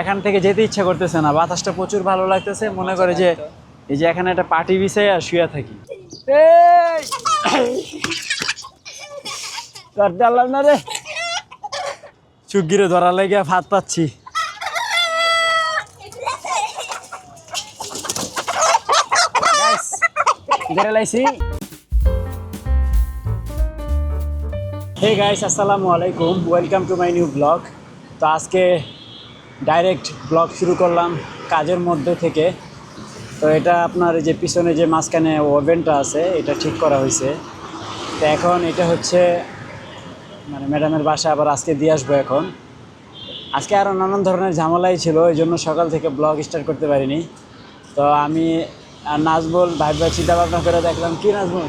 এখান থেকে যেতে ইচ্ছা করতেছে না। বাতাসটা প্রচুর ভালো লাগতেছে। মনে করে যে এই যে এখানে একটা পার্টি আর শুয়ে থাকি। ডাললাম না রে। চুগিরে ধরা লেগে ভাত পাচ্ছি। ধরে লাইছি। হে গাইস আসসালামু আলাইকুম। Welcome to my new blog তো আজকে ডাইরেক্ট ব্লগ শুরু করলাম কাজের মধ্যে থেকে। তো এটা আপনার যে পিছনে যে মাঝখানে ওভেনটা আছে, এটা ঠিক করা হয়েছে। তো এখন এটা হচ্ছে মানে ম্যাডামের বাসা আবার আজকে দিয়ে আসব এখন। আজকে আরও নানান ধরনের ঝামেলাই ছিল, এই জন্য সকাল থেকে ব্লগ স্টার্ট করতে পারিনি। তো আমি আর নাজবুল ভাই ভাই চিন্তা ভাবনা করে দেখলাম, কি নাজবুল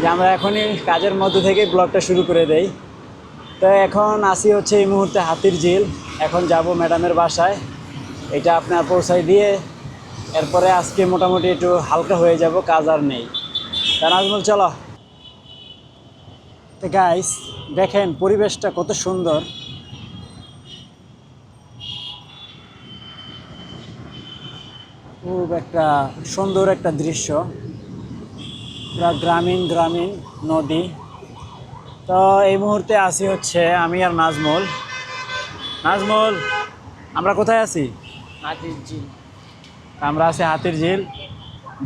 যে আমরা এখনই কাজের মধ্যে থেকে ব্লগটা শুরু করে দেই। তো এখন আসি হচ্ছে এই মুহূর্তে হাতির ঝিল। এখন যাব ম্যাডামের বাসায়। এটা আপনার পৌঁছাই দিয়ে এরপরে আজকে মোটামুটি একটু হালকা হয়ে যাব, কাজ আর নেই। তা নাজমুল, চলো। তো গাইস দেখেন পরিবেশটা কত সুন্দর। খুব একটা সুন্দর একটা দৃশ্য। গ্রামীণ গ্রামীণ নদী। তো এই মুহূর্তে আসি হচ্ছে আমি আর নাজমুল। নাজমুল আমরা কোথায় আছি? হাতির ঝিল। আমরা আছি হাতির ঝিল।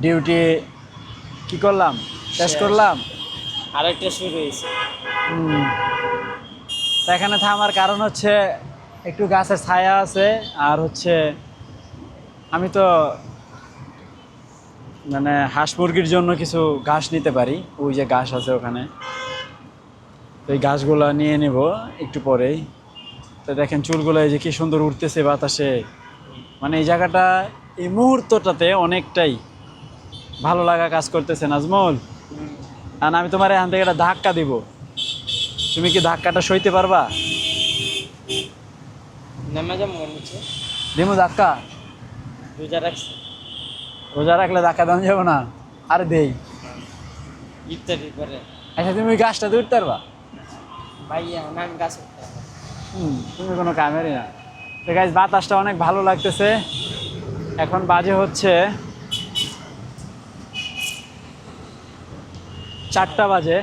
ডিউটি কি করলাম? শেষ। করলাম? আরেকটা শুরু হয়েছে। এখানে থামার কারণ হচ্ছে একটু গাছের ছায়া আছে আর হচ্ছে আমি তো মানে হাঁস মুরগির জন্য কিছু ঘাস নিতে পারি। ওই যে ঘাস আছে ওখানে। তো এই ঘাসগুলো নিয়ে নেব একটু পরেই। তো দেখেন চুলগুলো এই যে কি সুন্দর উঠতেছে বাতাসে। মানে এই জায়গাটা এই মুহূর্তটাতে অনেকটাই ভালো লাগা কাজ করতেছে নাজমুল। আর আমি তোমার এখান থেকে একটা ধাক্কা দিব। তুমি কি ধাক্কাটা সইতে পারবা? দিমু ধাক্কা? রোজা রাখছে। রোজা রাখলে ধাক্কা দেওয়া যাব না। আরে দেই। ইফতারি করে আচ্ছা তুমি ওই গাছটা উঠতে পারবা? তুমি কোনো কামেরই না। তো গাছ বাতাসটা অনেক ভালো লাগতেছে। এখন বাজে হচ্ছে চারটা বাজে।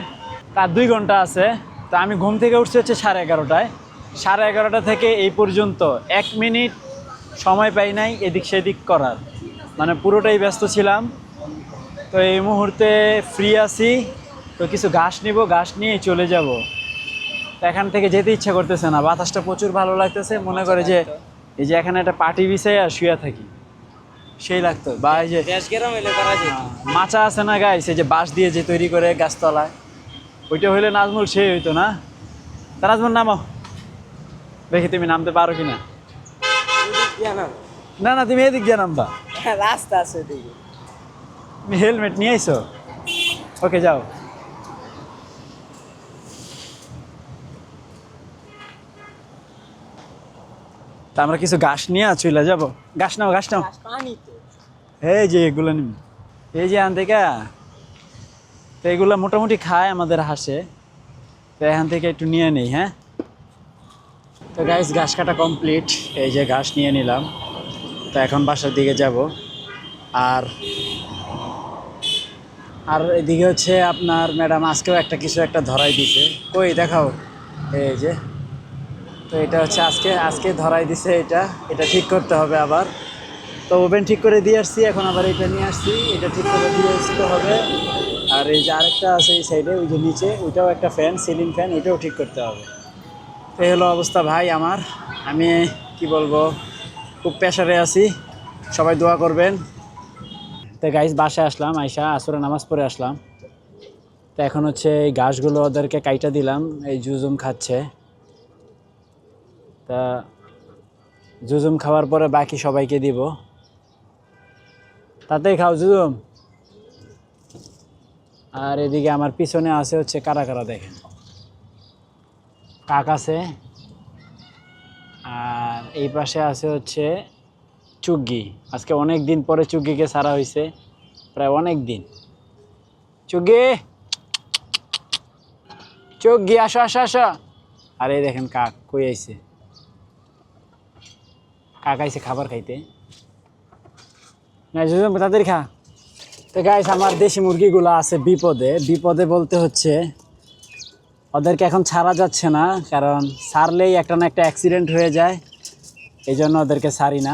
তার দুই ঘণ্টা আছে। তো আমি ঘুম থেকে উঠছি হচ্ছে সাড়ে এগারোটায়। সাড়ে এগারোটা থেকে এই পর্যন্ত এক মিনিট সময় পাই নাই এদিক সেদিক করার। মানে পুরোটাই ব্যস্ত ছিলাম। তো এই মুহূর্তে ফ্রি আছি। তো কিছু ঘাস নিব, ঘাস নিয়ে চলে যাব। এখান থেকে যেতে ইচ্ছা করতেছে না। বাতাসটা প্রচুর ভালো লাগতেছে মনে করে যে এই যে এখানে একটা পার্টি আর শুয়ে থাকি। সেই লাগতো। বা এই যে যেত মাচা আছে না গাইস? এই যে বাঁশ দিয়ে যে তৈরি করে গাছতলায়। ওইটা হইলে নাজমুল সেই হইতো না? তা নাজমুল নামো। দেখি তুমি নামতে পারো কি না না না না তুমি এদিক দিয়ে নামবা। রাস্তা আছে তুমি হেলমেট নিয়ে আইছো ওকে যাও। তা আমরা কিছু ঘাস নিয়ে চলে যাব। ঘাস নাও ঘাস নাও। এই যে এগুলো নিবি। এই যে আন থেকে, তো এগুলো মোটামুটি খায় আমাদের হাসে। তো এখান থেকে একটু নিয়ে নেই হ্যাঁ? তো গাইস ঘাস কাটা কমপ্লিট এই যে ঘাস নিয়ে নিলাম। তো এখন বাসার দিকে যাব। আর আর এদিকে হচ্ছে আপনার ম্যাডাম আজকেও একটা কিছু একটা ধরাই দিছে। কই দেখাও। এই যে তো এটা হচ্ছে আজকে আজকে ধরাই দিছে এটা। এটা ঠিক করতে হবে আবার। তো ওভেন ঠিক করে দিয়ে আসছি, এখন আবার এটা নিয়ে আসছি। এটা ঠিক করে দিয়ে আসতে হবে। আর এই যে আরেকটা আছে এই সাইডে ওই যে নিচে, ওইটাও একটা ফ্যান সিলিং ফ্যান ওইটাও ঠিক করতে হবে। তো এই হলো অবস্থা ভাই আমার। আমি কি বলব, খুব প্রেশারে আছি। সবাই দোয়া করবেন। তো গাইজ বাসায় আসলাম, আইসা আসরে নামাজ পড়ে আসলাম। তো এখন হচ্ছে এই ঘাসগুলো ওদেরকে কাইটা দিলাম, এই জুজুম খাচ্ছে। তা জুজুম খাওয়ার পরে বাকি সবাইকে দিব। তাতেই খাও জুজুম। আর এদিকে আমার পিছনে আছে হচ্ছে কারা কারা দেখেন। কাক আছে। আর এই পাশে আছে হচ্ছে চুগ্গি। আজকে অনেক দিন পরে চুগ্গিকে সারা হয়েছে প্রায় অনেক দিন। চুগ্গি! চুগ্গি, আসো আসো আসো। আর এই দেখেন কাক কই আইছে। কাকাইছে খাবার খাইতে। তাদের খা তো গাইস আমার দেশি মুরগিগুলো আছে বিপদে। বিপদে বলতে হচ্ছে, ওদেরকে এখন ছাড়া যাচ্ছে না, কারণ ছাড়লেই একটা না একটা অ্যাক্সিডেন্ট হয়ে যায়। এই জন্য ওদেরকে ছাড়ি না।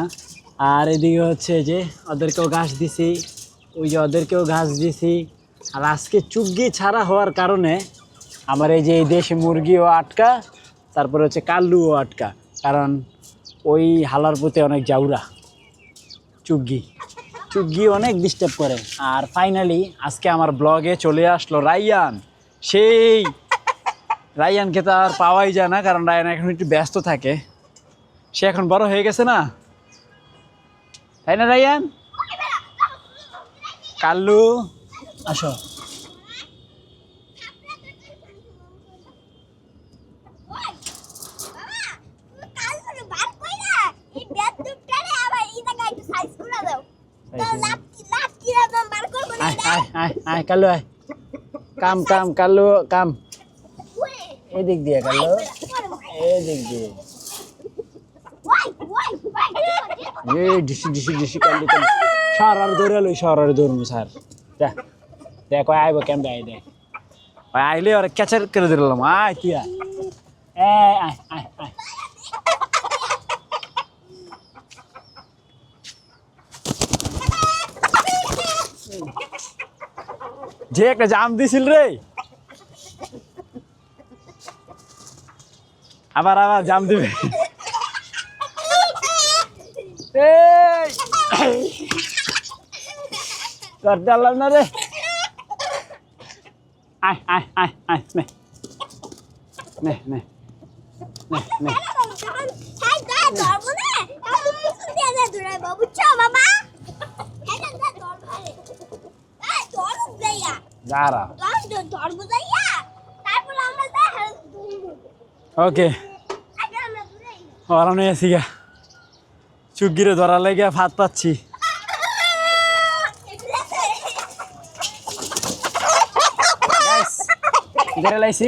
আর এদিকে হচ্ছে যে, ওদেরকেও ঘাস দিছি। ওই যে ওদেরকেও ঘাস দিছি। আর আজকে চুগ্গি ছাড়া হওয়ার কারণে আমার এই যে এই দেশি মুরগিও আটকা, তারপরে হচ্ছে কাল্লুও আটকা। কারণ ওই হালার প্রতি অনেক জাউরা, চুগ্গি। চুগ্গি অনেক ডিস্টার্ব করে। আর ফাইনালি আজকে আমার ব্লগে চলে আসলো রাইয়ান সেই রাইয়ানকে তো আর পাওয়াই যায় না, কারণ রায়ান এখন একটু ব্যস্ত থাকে। সে এখন বড় হয়ে গেছে না? তাই না রায়ান? কাল্লু, আসো। আয় আয় আয় আয়। কাম কাম কাল্লু কাম। এদিক দিয়ে কাল্লু এদিক দিয়ে। এ ডিসি ডিসি ডিসি কাল্লু কাল্লু সার আর ধরে লই, সার আর ধরবো স্যার দেখ দেখ ওই আইব কেমন আই দেখ ওই আইলে ওরা ক্যাচার করে দিলাম আয়, তুই আয়। আয় আয় আয়। যে একটা জাম দিছিল রে। আবার আবার জাম দিবে! তোর ডালাম না রে। আয় আয় আয় আয়, নে। নে নে। নে নে। দাঁড়া। ওকে। ওরানো এসি গা। চুগিরে ধরার লেগে ভাত পাচ্ছি। ধরে লাইছি।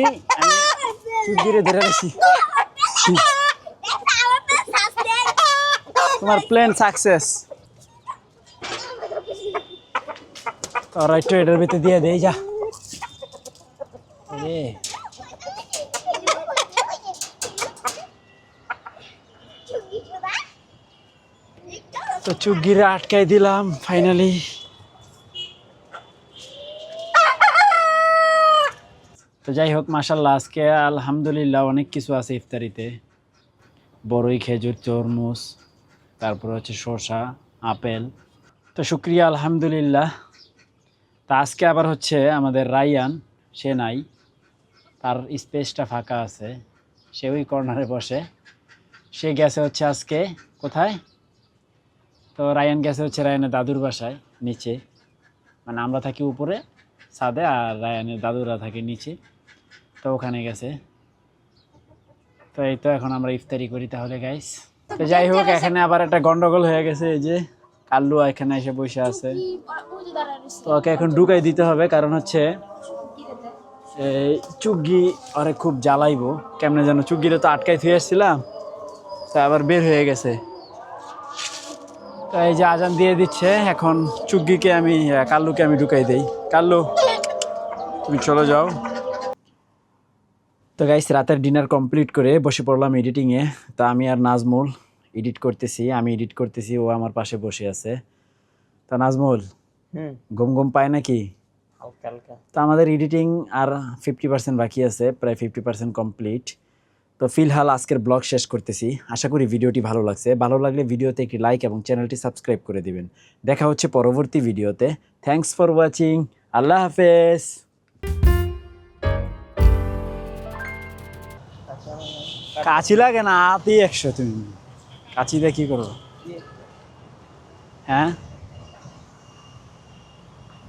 চুগিরে ধরে লাইছি। তোমার প্লেন সাকসেস একটু এটার ভিতরে দিয়ে দেই যা তো চুগিরে আটকাই দিলাম ফাইনালি তো যাই হোক মাসাল্লাহ আজকে আলহামদুলিল্লাহ অনেক কিছু আছে ইফতারিতে। বড়ই খেজুর তরমুজ তারপর হচ্ছে শসা আপেল। তো শুক্রিয়া আলহামদুলিল্লাহ। তা আজকে আবার হচ্ছে আমাদের রায়ান সে নাই তার স্পেসটা ফাঁকা আছে সে ওই কর্নারে বসে। সে গেছে হচ্ছে আজকে কোথায়? তো রায়ান গেছে হচ্ছে রায়ানের দাদুর বাসায় নিচে। মানে আমরা থাকি উপরে ছাদে আর রায়ানের দাদুরা থাকে নিচে। তো ওখানে গেছে। তো এই তো এখন আমরা ইফতারি করি তাহলে গাইস তো যাই হোক এখানে আবার একটা গন্ডগোল হয়ে গেছে এই যে। কাল্লু এখানে এসে বসে আছে। তো ওকে এখন ঢুকাই দিতে হবে কারণ হচ্ছে এই চুগ্গি আরে খুব জ্বালাইবো। কেমনে যেন চুগ্গিরে তো আটকাই থুয়ে আসছিলাম তা আবার বের হয়ে গেছে। তো এই যে আজান দিয়ে দিচ্ছে এখন চুগ্গিকে আমি কাল্লুকে আমি ঢুকাই দেই। কাল্লু তুমি চলে যাও। তো গাইস রাতের ডিনার কমপ্লিট করে বসে পড়লাম এডিটিংয়ে তা আমি আর নাজমুল এডিট করতেছি আমি এডিট করতেছি ও আমার পাশে বসে আছে। তা নাজমুল ঘুম ঘুম পায় নাকি? তো আমাদের এডিটিং আর ফিফটি পার্সেন্ট বাকি আছে প্রায় ফিফটি পার্সেন্ট কমপ্লিট তো ফিলহাল আজকের ব্লগ শেষ করতেছি। আশা করি ভিডিওটি ভালো লাগছে। ভালো লাগলে ভিডিওতে একটি লাইক এবং চ্যানেলটি সাবস্ক্রাইব করে দিবেন। দেখা হচ্ছে পরবর্তী ভিডিওতে। থ্যাঙ্কস ফর ওয়াচিং আল্লাহ হাফেজ। কাছি লাগে না আতি একশো তুমি। কাছি দিয়ে কি করব? হ্যাঁ?